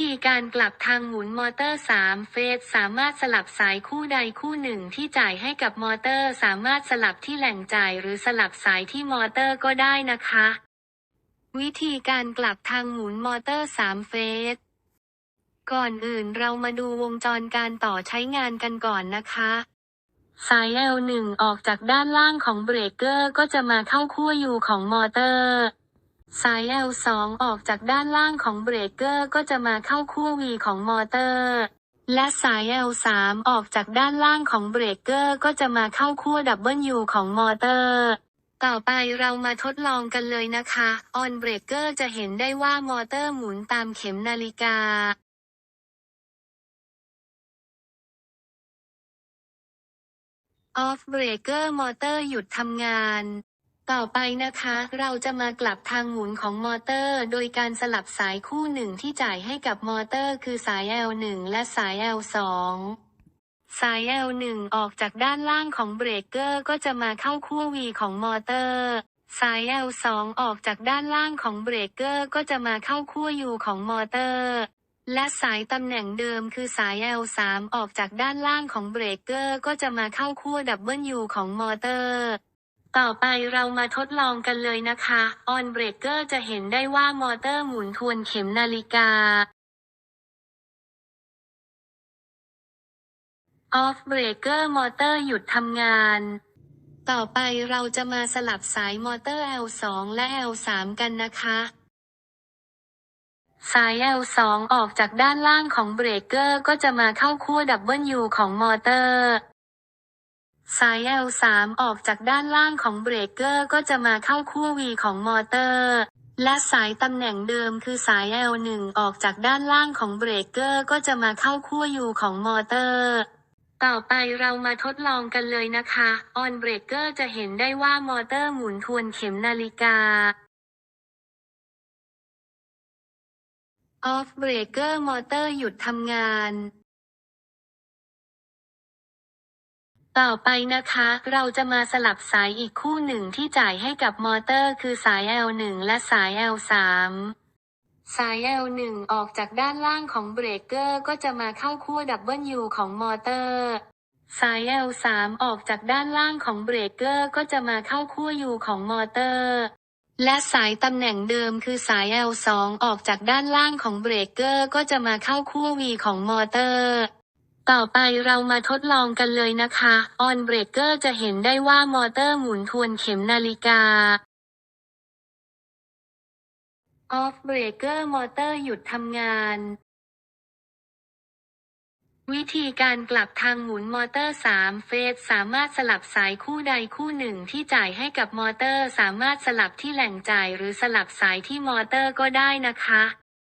ธีการกลับทางหมุนมอเตอร์ 3 เฟสสามารถสลับสายคู่ใดคู่หนึ่งที่จ่ายให้กับมอเตอร์ สามารถสลับที่แหล่งจ่ายหรือสลับสายที่มอเตอร์ก็ได้นะคะ วิธีการกลับทางหมุนมอเตอร์ 3 เฟสก่อนอื่นเรามาดูวงจรการต่อใช้งานกันก่อนนะคะ สาย L1 ออกจากด้านล่างของเบรกเกอร์ก็จะมาเข้าขั้ว U ของมอเตอร์ สาย L2 ออกจากด้านล่างของเบรกเกอร์ก็จะมาเข้าขั้ว V ของมอเตอร์ และสาย L3 ออกจากด้านล่างของเบรกเกอร์ก็จะมาเข้าขั้ว W ของมอเตอร์ ต่อไปเรามาทดลองกันเลยนะคะออนเบรกเกอร์จะเห็นได้ว่ามอเตอร์หมุนตามเข็มนาฬิกาออฟเบรกเกอร์มอเตอร์หยุดทำงาน ต่อไปนะคะ เราจะมากลับทางหมุนของมอเตอร์ โดยการสลับสายคู่หนึ่งที่จ่ายให้กับมอเตอร์ คือสาย L1 และสาย L2 สาย L1 ออกจากด้านล่างของเบรกเกอร์ก็จะมาเข้าขั้ว V ของมอเตอร์ สาย L2 ออกจากด้านล่างของเบรกเกอร์ก็จะมาเข้าขั้ว U ของมอเตอร์ และสายตำแหน่งเดิมคือสาย L3 ออกจากด้านล่างของเบรกเกอร์ก็จะมาเข้าขั้ว W ของมอเตอร์ ต่อไปเรามาทดลองกันเลยนะคะ ออนเบรกเกอร์จะเห็นได้ว่ามอเตอร์หมุนทวนเข็มนาฬิกา ออฟเบรกเกอร์มอเตอร์หยุดทำงาน ต่อไปเราจะมาสลับสายมอเตอร์ L2 และ L3 กันนะคะ สาย L2 ออกจากด้านล่างของเบรกเกอร์ก็จะมาเข้าขั้ว W ของมอเตอร์ สาย L3 ออกจากด้านล่างของเบรกเกอร์ก็จะมาเข้าขั้ว V ของมอเตอร์ และสายตำแหน่งเดิมคือสาย L1 ออกจากด้านล่างของเบรกเกอร์ก็จะมาเข้าขั้ว U ของมอเตอร์ ต่อไปเรามาทดลองกันเลยนะคะออนเบรกเกอร์จะเห็นได้ว่ามอเตอร์หมุนทวนเข็มนาฬิกาออฟเบรกเกอร์มอเตอร์หยุดทำงาน ต่อไปนะคะ เราจะมาสลับสายอีกคู่หนึ่งที่จ่ายให้กับมอเตอร์คือสาย L1 และสาย L3 สาย L1 ออกจากด้านล่างของเบรกเกอร์ก็จะมาเข้าขั้ว W ของมอเตอร์ สาย L3 ออกจากด้านล่างของเบรกเกอร์ก็จะมาเข้าขั้ว U ของมอเตอร์ และสายตำแหน่งเดิมคือสาย L2 ออกจากด้านล่างของเบรกเกอร์ก็จะมาเข้าขั้ว V ของมอเตอร์ ต่อไปเรามาทดลองกันเลยนะคะ ออนเบรกเกอร์จะเห็นได้ว่ามอเตอร์หมุนทวนเข็มนาฬิกา ออฟเบรกเกอร์มอเตอร์หยุดทำงาน วิธีการกลับทางหมุนมอเตอร์ 3 เฟสสามารถสลับสายคู่ใดคู่หนึ่งที่จ่ายให้กับมอเตอร์ สามารถสลับที่แหล่งจ่ายหรือสลับสายที่มอเตอร์ก็ได้นะคะ